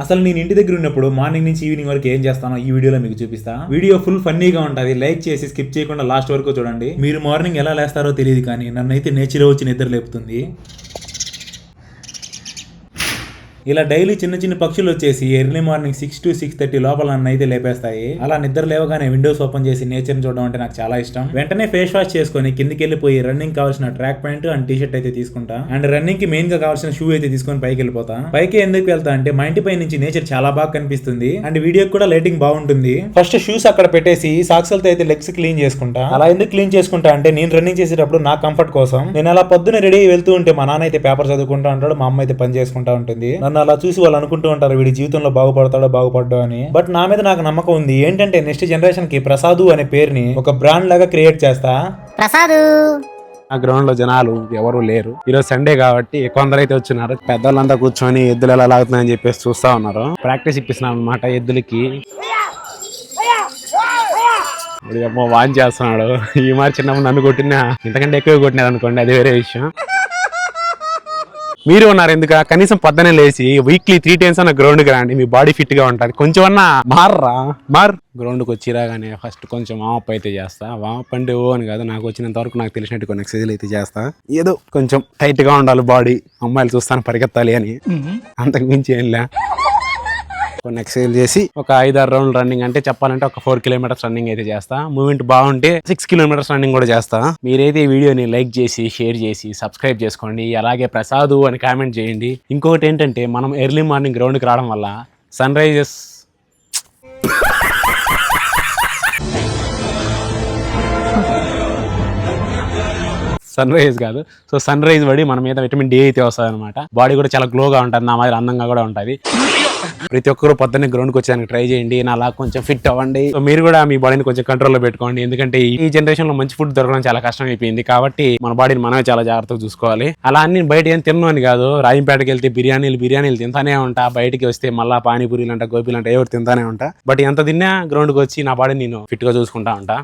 అసలు నేను ఇంటి దగ్గర ఉన్నప్పుడు మార్నింగ్ నుంచి ఈవినింగ్ వరకు ఏం చేస్తానో ఈ వీడియోలో మీకు చూపిస్తా. వీడియో ఫుల్ ఫన్నీగా ఉంటుంది. లైక్ చేసి స్కిప్ చేయకుండా లాస్ట్ వరకు చూడండి. మీరు మార్నింగ్ ఎలా లేస్తారో తెలియదు కానీ నన్నైతే నేచర్ వచ్చి నిద్ర లేపుతుంది. ఇలా డైలీ చిన్న చిన్న పక్షులు వచ్చేసి early morning six to six thirty లోపల నన్ను అయితే లేపేస్తాయి. అలా నిద్ర లేవగానే విండోస్ ఓపెన్ చేసి నేచర్ చూడడం అంటే నాకు చాలా ఇష్టం. వెంటనే ఫేస్ వాష్ చేసుకొని కిందికి వెళ్ళిపోయి రన్నింగ్ కావాల్సిన track pant and T shirt అయితే తీసుకుంటా. అండ్ రన్నింగ్కి మెయిన్గా కావాల్సిన షూ అయితే తీసుకొని పైకి వెళ్ళిపోతా. పైకి ఎందుకు వెళ్తా అంటే మా ఇంటి పై నుంచి నేచర్ చాలా బాగా కనిపిస్తుంది. అండ్ వీడియో కూడా లైటింగ్ బాగుంటుంది. ఫస్ట్ షూస్ అక్కడ పెట్టేసి సాక్స్తో అయితే లెగ్స్ క్లీన్ చేసుకుంటా. అలా ఎందుకు క్లీన్ చేసుకుంటా అంటే నేను రన్నింగ్ చేసేటప్పుడు నా కంఫర్ట్ కోసం. నేను అలా పొద్దున రెడీ వెళ్తూ ఉంటే మా నాన్న అయితే పేపర్ చదువుకుంటా ఉంటాడు మా అమ్మ అయితే పని చేసుకుంటా ఉంటుంది. నన్ను అలా చూసి వాళ్ళు అనుకుంటూ ఉంటారు వీడి జీవితంలో బాగుపడతాడో బాగుపడ్డో అని. బట్ నా మీద నాకు నమ్మకం ఉంది. ఏంటంటే నెక్స్ట్ జనరేషన్కి ప్రసాదు అనే పేరుని ఒక బ్రాండ్ లాగా క్రియేట్ చేస్తా. ప్రసాదు! ఆ గ్రౌండ్లో జనాలు ఎవరు లేరు. ఈరోజు సండే కాబట్టి కొందరైతే వచ్చినారు. పెద్దోళ్ళంతా కూర్చొని ఎద్దులు ఎలా లాగుతున్నాయని చెప్పేసి చూస్తా ఉన్నారు. ప్రాక్టీస్ ఇప్పిస్తున్నాం అనమాట ఎద్దులకి. వాన్ చేస్తున్నాడు. ఈ మరి చిన్నప్పుడు నన్ను కొట్టినా? ఇంతకంటే ఎక్కువ కొట్టినారు అనుకోండి అది వేరే విషయం. మీరు ఉన్నారు ఎందుక? కనీసం పొద్దునే లేచి వీక్లీ త్రీ టైమ్స్ అన్న గ్రౌండ్కి రండి మీ బాడీ ఫిట్గా ఉంటది కొంచెం అన్నా మార్రా? మార్. గ్రౌండ్కి వచ్చి రాగానే ఫస్ట్ కొంచెం వామప్ అయితే చేస్తా. వామప్ అంటే ఓ అని కాదు నాకు వచ్చినంత వరకు నాకు తెలిసినట్టు కొన్ని ఎక్సర్సైజ్ అయితే చేస్తా. ఏదో కొంచెం టైట్గా ఉండాలి బాడీ అమ్మాయిలు చూస్తాను పరిగెత్తాలి అని. అంతకు మించి ఏం లే కొన్ని చేసి ఒక ఐదు ఆరు రౌండ్ రన్నింగ్ అంటే చెప్పాలంటే ఒక ఫోర్ కిలోమీటర్స్ రన్నింగ్ అయితే చేస్తా. మూమెంట్ బాగుంటే సిక్స్ కిలోమీటర్స్ రన్నింగ్ కూడా చేస్తా. మీరైతే ఈ వీడియోని లైక్ చేసి షేర్ చేసి సబ్స్క్రైబ్ చేసుకోండి. అలాగే ప్రసాదు అని కామెంట్ చేయండి. ఇంకొకటి ఏంటంటే మనం ఎర్లీ మార్నింగ్ గ్రౌండ్కి రావడం వల్ల సన్ రైజెస్ సన్ రైజ్ కాదు. సో సన్ రైజ్ పడి మన మీద విటమిన్ డి అయితే వస్తుంది అనమాట బాడీ కూడా చాలా గ్లోగా ఉంటుంది నా మాదిరి అందంగా కూడా ఉంటుంది. ప్రతి ఒక్కరు పొద్దున్నే గ్రౌండ్కి వచ్చేదానికి ట్రై చేయండి నా అలా కొంచెం ఫిట్ అవ్వండి. సో మీరు కూడా మీ బాడీని కొంచెం కంట్రోల్లో పెట్టుకోండి. ఎందుకంటే ఈ జనరేషన్లో మంచి ఫుడ్ దొరకడం చాలా కష్టం అయిపోయింది. కాబట్టి మన బాడీని మనమే చాలా జాగ్రత్తగా చూసుకోవాలి. అలా అన్ని బయట ఏం తిన్నాను కాదు. రాజంపేటకి వెళ్తే బిర్యానీలు బిర్యానీలు తింటానే ఉంటా. బయటికి వస్తే మళ్ళీ పానీపూరీలు అంట గోపీలు అంట ఎవరు తింటానే ఉంటా. బట్ ఎంత తిన్నా గ్రౌండ్కి వచ్చి నా బాడీని నేను ఫిట్గా చూసుకుంటా ఉంటా.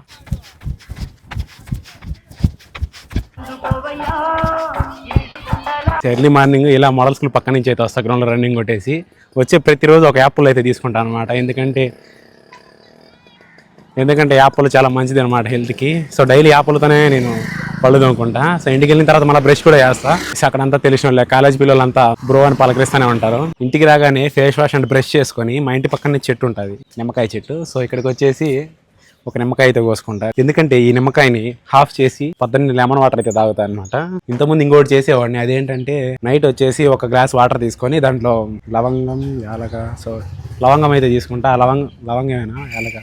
ఎర్లీ మార్నింగ్ ఇలా మోడల్ స్కూల్ పక్క నుంచి అయితే వస్తా గ్రౌండ్లో రన్నింగ్ కొట్టేసి వచ్చే ప్రతిరోజు ఒక యాప్లు అయితే తీసుకుంటాను అనమాట ఎందుకంటే ఎందుకంటే యాప్లు చాలా మంచిది అనమాట హెల్త్కి సో డైలీ యాప్లతోనే నేను పళ్ళు తోముకుంటా. సో ఇంటికి వెళ్ళిన తర్వాత మళ్ళీ బ్రష్ కూడా చేస్తా. సో అక్కడంతా తెలిసిన వాళ్ళే కాలేజ్ పిల్లలంతా బ్రో అని పలకరిస్తూనే ఉంటారు. ఇంటికి రాగానే ఫేస్ వాష్ అండ్ బ్రష్ చేసుకొని మా ఇంటి పక్కనే చెట్టు ఉంటుంది నిమ్మకాయ చెట్టు. సో ఇక్కడికి వచ్చేసి ఒక నిమ్మకాయ అయితే కోసుకుంటా. ఎందుకంటే ఈ నిమ్మకాయని హాఫ్ చేసి పొద్దున్న లెమన్ వాటర్ అయితే తాగుతా అనమాట ఇంతకుముందు ఇంకోటి చేసేవాడిని అదేంటంటే నైట్ వచ్చేసి ఒక గ్లాస్ వాటర్ తీసుకొని దాంట్లో లవంగం యాలక సో లవంగం అయితే తీసుకుంటా. ఆ లవంగ లవంగమేనా? యాలక.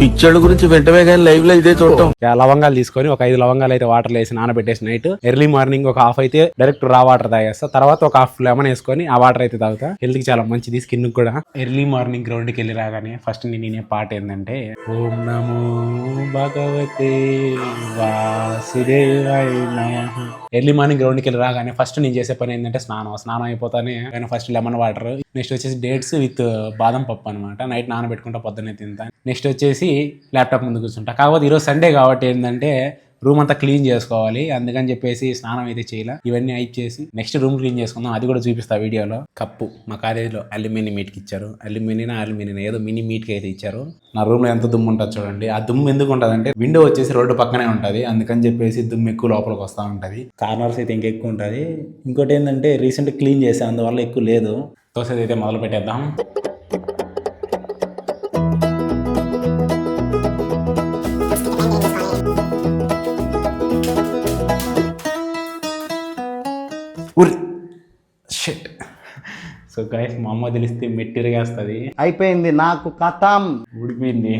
పిక్చర్ల గురించి వెంటనే కానీ లైవ్లో ఇదే చూడటం. ఆ లవంగాలు తీసుకొని ఒక ఐదు లవంగాలు అయితే వాటర్ వేసి నానబెట్టేసి నైట్ ఎర్లీ మార్నింగ్ ఒక హాఫ్ అయితే డైరెక్ట్ రా వాటర్ తాగేస్తా. తర్వాత ఒక హాఫ్ లెమన్ వేసుకొని ఆ వాటర్ అయితే తాగుతా. హెల్త్కి చాలా మంచిది స్కిన్ కూడా. ఎర్లీ మార్నింగ్ గ్రౌండ్కి వెళ్ళి రాగానే ఫస్ట్ నేను నేనే పాట ఏంటంటే ఓం నమో భగవతే వాసుదేవాయ ఎర్లీ మార్నింగ్ గ్రౌండ్కి వెళ్ళి రాగానే ఫస్ట్ నేను చేసే పని ఏంటంటే స్నానం స్నానం అయిపోతానే కానీ ఫస్ట్ లెమన్ వాటర్ నెక్స్ట్ వచ్చేసి డేట్స్ విత్ బాదం పప్పు అనమాట నైట్ నానబెట్టుకుంటా పొద్దున్నే తింటా. నెక్స్ట్ వచ్చేసి ల్యాప్టాప్ ముందు కూర్చుంటా. కాకపోతే ఈరోజు సండే కాబట్టి ఏంటంటే రూమ్ అంతా క్లీన్ చేసుకోవాలి. అందుకని చెప్పేసి స్నానం అయితే చేయాలి. ఇవన్నీ హైప్ చేసి నెక్స్ట్ రూమ్ క్లీన్ చేసుకుందాం. అది కూడా చూపిస్తా వీడియోలో. కప్పు. మా కాలేజీలో అల్యూమినియం మీట్కి ఇచ్చారు. అల్యూమినియం అల్యూమినియం ఏదో మినీ మీట్కి అయితే ఇచ్చారు. నా రూమ్లో ఎంత దుమ్ము ఉంటుంది చూడండి. ఆ దుమ్ము ఎందుకు ఉంటుంది అంటే విండో వచ్చేసి రోడ్డు పక్కనే ఉంటుంది. అందుకని చెప్పేసి దుమ్ము ఎక్కువ లోపలికి వస్తూ ఉంటుంది. కార్నర్స్ అయితే ఇంకెక్కువ ఉంటుంది. ఇంకోటి ఏంటంటే రీసెంట్ క్లీన్ చేసే అందువల్ల ఎక్కువ లేదు. దోశ అయితే మొదలు పెట్టేద్దాం షెట్ సో గైస్ మా అమ్మ తెలిస్తే మెట్టిరగేస్తుంది. అయిపోయింది నాకు కథం. ఊడిపోయింది.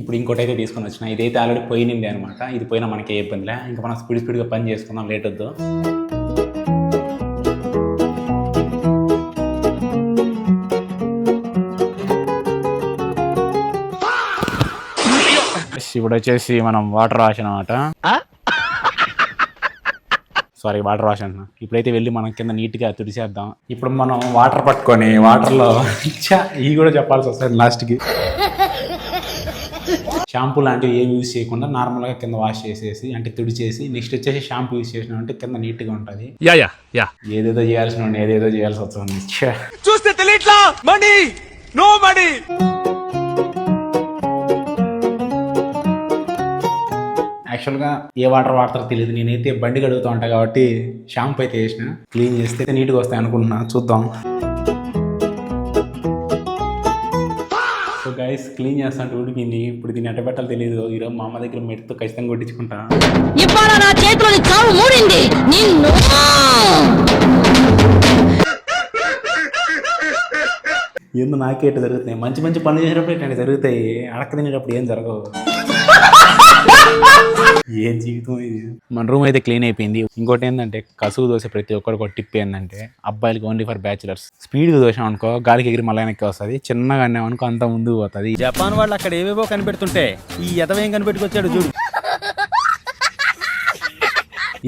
ఇప్పుడు ఇంకోటి అయితే తీసుకొని వచ్చిన. ఇదైతే ఆల్రెడీ పోయినింది అనమాట ఇది పోయినా మనకి ఏ ఇబ్బందిలే. ఇంకా మనం స్పీడ్ స్పీడ్గా పని చేసుకుందాం లేట్ వద్దు. ఇప్పుడు వచ్చేసి మనం వాటర్ వాష్ అనమాట సారీ వాటర్ వాష్ అంటున్నా. ఇప్పుడైతే వెళ్ళి మనం కింద నీట్గా తుడిసేద్దాం. ఇప్పుడు మనం వాటర్ పట్టుకొని వాటర్లో ఇవి కూడా చెప్పాల్సి వస్తుంది లాస్ట్కి షాంపూ లాంటివి ఏమి యూజ్ చేయకుండా నార్మల్గా కింద వాష్ చేసేసి అంటే తుడిచేసి నెక్స్ట్ వచ్చేసి షాంపూ యూజ్ చేసినాం అంటే కింద నీట్గా ఉంటుంది. Yeah yeah yeah. ఏదేదో చేయాల్సిన ఏదేదో చేయాల్సి వస్తుంది. చూస్తే తెలియట్లా మనీ! నో మనీ యాక్చువల్గా ఏ వాటర్ వాడతారో తెలియదు నేనైతే బండి కడుగుతూ ఉంటా కాబట్టి షాంపూ అయితే వేసిన. క్లీన్ చేస్తే నీట్గా వస్తాయి అనుకుంటున్నా. చూద్దాం. సో గైస్ క్లీన్ చేస్తాంటే ఉడికింది ఇప్పుడు దీన్ని ఎట్ట పెట్టాలో తెలియదు ఈరోజు మా అమ్మ దగ్గర మెట్టుతో ఖచ్చితంగా కొట్టించుకుంటా. ఇవాళ నా చేతిలోని చావు మూడింది నిన్ను ఏందో జరుగుతున్నాయి. మంచి మంచి పనులు చేసేటప్పుడు ఇట్లాంటి జరుగుతాయి. అడక్క తినేటప్పుడు ఏం జరగవు. ఏం జీవితం ఇది? మన రూమ్ అయితే క్లీన్ అయిపోయింది. ఇంకోటి ఏంటంటే కసుగు దోశ ప్రతి ఒక్కరికి ఒక టిప్ ఏంటంటే అబ్బాయిలకి ఓన్లీ ఫర్ బ్యాచులర్స్ స్పీడ్గా దోశాం అనుకో గాలికి ఎగిరి మళ్ళీ వెనక్కి వస్తుంది. చిన్నగా అన్నాం అనుకో అంత ముందుకు పోతుంది. జపాన్ వాళ్ళు అక్కడ ఏవేవో కనిపెడుతుంటే ఈ ఎదవేం కనిపెట్టుకొచ్చాడు చూడు.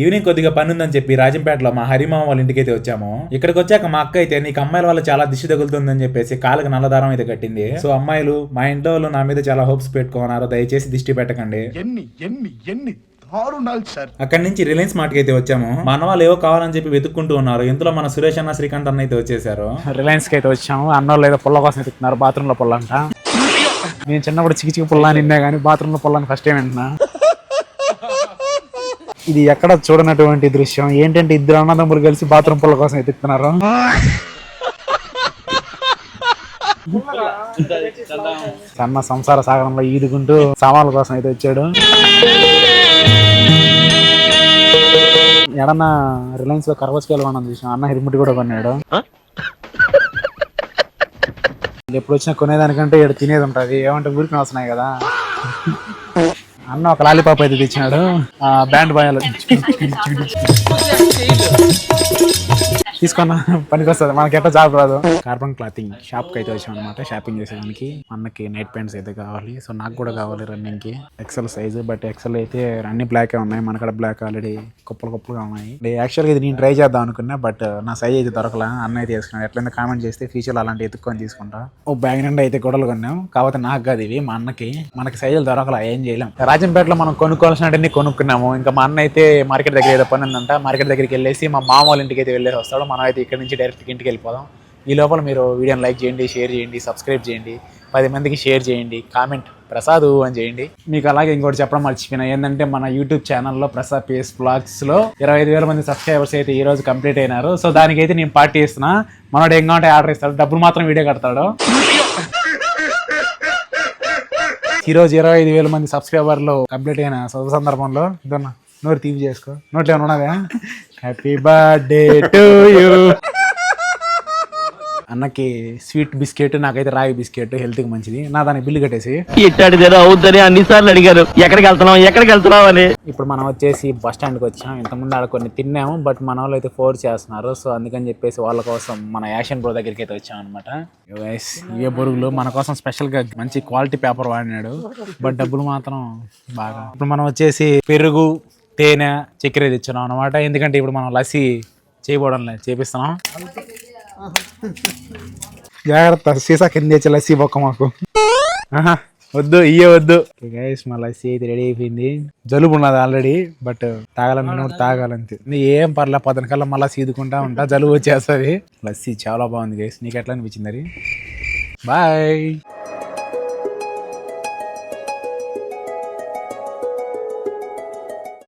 ఈవినింగ్ కొద్దిగా పని ఉందని చెప్పి రాజంపేటలో మా హరిమామ వాళ్ళ ఇంటికి అయితే వచ్చాము. ఇక్కడికి వచ్చాక మా అక్క అయితే నీకు అమ్మాయిల వల్ల చాలా దిష్టి తగులుతుందని చెప్పేసి కాళ్ళకి నల్లదారం అయితే కట్టింది. సో అమ్మాయిలు మా ఇంట్లో వాళ్ళు నా మీద చాలా హోప్స్ పెట్టుకున్నారు దయచేసి దిష్టి పెట్టకండి. ఎన్ని ఎన్ని ఎన్ని అక్కడి నుంచి రిలయన్స్ మార్ట్కి అయితే వచ్చాము. మా అన్న వాళ్ళు ఏవో కావాలని చెప్పి వెతుక్కుంటూ ఉన్నారు. ఇందులో మన సురేష్ అన్న శ్రీకాంత్ అన్న అయితే వచ్చేసారు రిలయన్స్కి అయితే వచ్చాము. అన్నోళ్ళు ఏదో పుల్ల కోసం ఎత్తుకున్నారు బాత్రూంలో పుల్ల అంట. నేను చిన్నప్పుడు చికి చికి పుల్ల అని విన్నా కానీ బాత్రూంలో పుల్లని ఫస్ట్ టైం వింటున్నా. ఇది ఎక్కడ చూడనటువంటి దృశ్యం? ఏంటంటే ఇద్దరు అన్నదమ్ములు కలిసి బాత్రూమ్ పుల్ల కోసం ఎత్తుకుతున్నారు సన్న సంసార సాగరంలో ఈదుకుంటూ సామాన్ల కోసం అయితే వచ్చాడు. ఎడన్నా రిలయన్స్లో కరవచ్చుకెళ్ళి కొన్నాను చూసాం అన్న హెల్మెట్ కూడా కొన్నాడు. ఎప్పుడు వచ్చినా కొనేదానికంటే ఇక్కడ తినేది ఉంటుంది. ఏమంటే ఊరికి వస్తున్నాయి కదా. అన్న ఒక లాలీపాప్ అయితే తెచ్చినాడు. ఆ బ్యాండ్ బాయాలు తీసుకున్న పనికి వస్తుంది మనకి ఎట్లా జాబ్ రాదు. కార్బన్ క్లాతింగ్ షాప్కి అయితే వచ్చాం అనమాట షాపింగ్ చేసేదానికి. అన్నకి నైట్ ప్యాంట్స్ అయితే కావాలి. సో నాకు కూడా కావాలి రన్నింగ్కి. ఎక్సెల్ సైజ్ బట్ ఎక్సెల్ అయితే అన్ని బ్లాక్ ఉన్నాయి. మనకడ బ్లాక్ ఆల్రెడీ కుప్పలు కుప్పలుగా ఉన్నాయి. యాక్చువల్గా ఇది నేను ట్రై చేద్దాం అనుకున్నా బట్ నా సైజ్ అయితే దొరకలా. అన్న అయితే వేసుకున్నాను ఎట్లయితే కామెంట్ చేస్తే ఫ్యూచర్ అలాంటి ఎత్తుక్కొని తీసుకుంటా. ఓ బ్యాగ్ నిండా అయితే గొడవలు కొన్నాం. కాకపోతే నాకు కాదు ఇవి మా అన్నకి. మనకి సైజులు దొరకలా ఏం చేయలేం. రాజంపేటలో మనం కొనుక్కోవాల్సినవన్నీ కొనుక్కున్నాము. ఇంకా మా అన్న అయితే మార్కెట్ దగ్గర ఏదో పని ఉందంట. మార్కెట్ దగ్గరికి వెళ్ళేసి మా మామ వాళ్ళ ఇంటికి అయితే వెళ్ళేసి వస్తాడు. మనం అయితే ఇక్కడ నుంచి డైరెక్ట్ ఇంటికి వెళ్ళిపోదాం. ఈ లోపల మీరు వీడియోని లైక్ చేయండి షేర్ చేయండి సబ్స్క్రైబ్ చేయండి పది మందికి షేర్ చేయండి కామెంట్ ప్రసాద్ అని చేయండి. మీకు అలాగే ఇంకోటి చెప్పడం మర్చిపోయినా ఏంటంటే మన యూట్యూబ్ ఛానల్లో ప్రసాద్ పేస్ బ్లాగ్స్లో ఇరవై ఐదు వేల మంది సబ్స్క్రైబర్స్ అయితే ఈ రోజు కంప్లీట్ అయినారు. సో దానికైతే నేను పార్టీ ఇస్తున్నా మనోడు ఏం కావాలంటే ఆర్డర్ ఇస్తాడు. డబ్బులు మాత్రం వీడియో కడతాడు. ఈ రోజు ఇరవై ఐదు వేల మంది సబ్స్క్రైబర్లు కంప్లీట్ అయిన సందర్భంలో ఇదన్నా నోరు తీపి చేసుకో. నోట్లో ఏమైనా ఉన్నదా? హ్యాపీ బర్త్డే టు యూ అన్నకి స్వీట్ బిస్కెట్ నాకైతే రాగి బిస్కెట్ హెల్త్కి మంచిది. నా దానికి బిల్లు కట్టేసి. ఇట్టాడిదేదో అవుద్దని అన్నిసార్లు అడిగారు. ఎక్కడికి వెళ్తున్నావు? ఎక్కడికి వెళ్తున్నావు అని. ఇప్పుడు మనం వచ్చేసి బస్ స్టాండ్కి వచ్చాం. ఇంతకుముందు ఆడ కొన్ని తిన్నాము బట్ మన వాళ్ళు అయితే ఫోర్స్ చేస్తున్నారు. సో అందుకని చెప్పేసి వాళ్ళ కోసం మన యాషన్ బ్రో దగ్గరికి అయితే వచ్చాం అనమాట ఏ బొరుగులు. మన కోసం స్పెషల్గా మంచి క్వాలిటీ పేపర్ వాడినాడు. బట్ డబ్బులు మాత్రం బాగా. ఇప్పుడు మనం వచ్చేసి పెరుగు తేనె చక్కెర తెచ్చున్నాం అనమాట ఎందుకంటే ఇప్పుడు మనం లస్సీ చేయబోవడం లేదు చేపిస్తున్నాం. జాగ్రత్త సీసా కింద తెచ్చి లస్సీ బొక్క మాకు. వద్దు ఇయ్యే వద్దు. గైస్ మా లస్సీ అయితే రెడీ అయిపోయింది. జలుబు ఉన్నది ఆల్రెడీ బట్ తాగాలనుకున్నప్పుడు తాగాలంతే. నీ ఏం పర్లే పదన కల్లా మళ్ళీ సీదుకుంటా ఉంటా జలుబు వచ్చేస్తుంది. లస్సీ చాలా బాగుంది గైస్ నీకు ఎట్లా అనిపించింది అది? బాయ్